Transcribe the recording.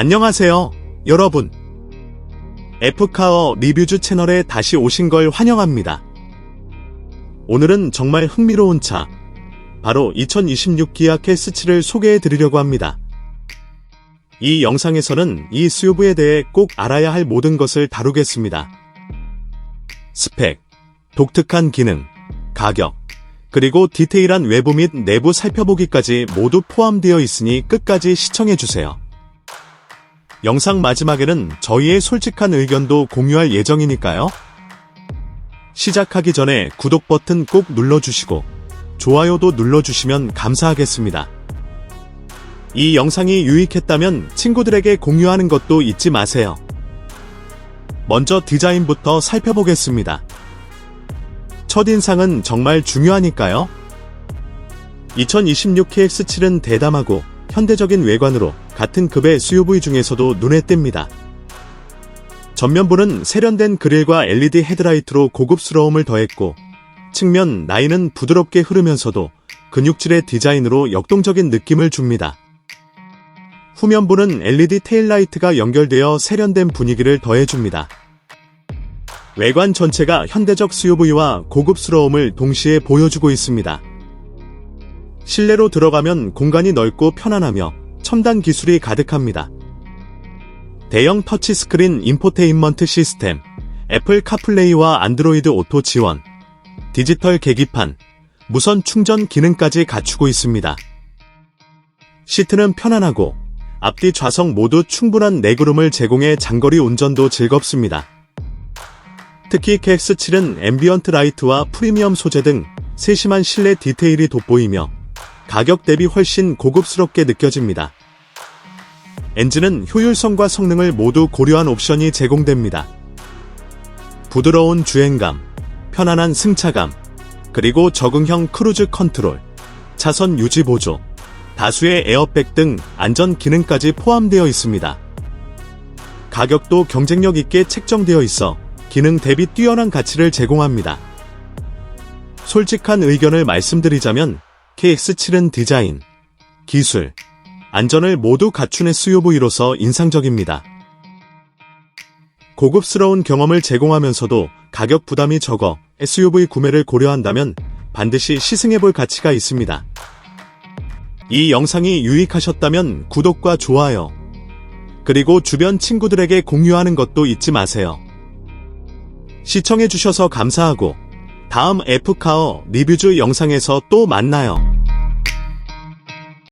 안녕하세요, 여러분. F카어 리뷰즈 채널에 다시 오신 걸 환영합니다. 오늘은 정말 흥미로운 차, 바로 2026 기아 캐스7를 소개해 드리려고 합니다. 이 영상에서는 이 SUV에 대해 꼭 알아야 할 모든 것을 다루겠습니다. 스펙, 독특한 기능, 가격, 그리고 디테일한 외부 및 내부 살펴보기까지 모두 포함되어 있으니 끝까지 시청해주세요. 영상 마지막에는 저희의 솔직한 의견도 공유할 예정이니까요. 시작하기 전에 구독 버튼 꼭 눌러주시고 좋아요도 눌러주시면 감사하겠습니다. 이 영상이 유익했다면 친구들에게 공유하는 것도 잊지 마세요. 먼저 디자인부터 살펴보겠습니다. 첫인상은 정말 중요하니까요. 2026 KX7은 대담하고 현대적인 외관으로 같은 급의 SUV 중에서도 눈에 띕니다. 전면부는 세련된 그릴과 LED 헤드라이트로 고급스러움을 더했고 측면 라인은 부드럽게 흐르면서도 근육질의 디자인으로 역동적인 느낌을 줍니다. 후면부는 LED 테일라이트가 연결되어 세련된 분위기를 더해줍니다. 외관 전체가 현대적 SUV와 고급스러움을 동시에 보여주고 있습니다. 실내로 들어가면 공간이 넓고 편안하며 첨단 기술이 가득합니다. 대형 터치스크린 인포테인먼트 시스템, 애플 카플레이와 안드로이드 오토 지원, 디지털 계기판, 무선 충전 기능까지 갖추고 있습니다. 시트는 편안하고 앞뒤 좌석 모두 충분한 내구름을 제공해 장거리 운전도 즐겁습니다. 특히 KX7은 앰비언트 라이트와 프리미엄 소재 등 세심한 실내 디테일이 돋보이며 가격 대비 훨씬 고급스럽게 느껴집니다. 엔진은 효율성과 성능을 모두 고려한 옵션이 제공됩니다. 부드러운 주행감, 편안한 승차감, 그리고 적응형 크루즈 컨트롤, 차선 유지 보조, 다수의 에어백 등 안전 기능까지 포함되어 있습니다. 가격도 경쟁력 있게 책정되어 있어 기능 대비 뛰어난 가치를 제공합니다. 솔직한 의견을 말씀드리자면 KX7은 디자인, 기술, 안전을 모두 갖춘 SUV로서 인상적입니다. 고급스러운 경험을 제공하면서도 가격 부담이 적어 SUV 구매를 고려한다면 반드시 시승해볼 가치가 있습니다. 이 영상이 유익하셨다면 구독과 좋아요, 그리고 주변 친구들에게 공유하는 것도 잊지 마세요. 시청해주셔서 감사하고 다음 F카어 리뷰즈 영상에서 또 만나요.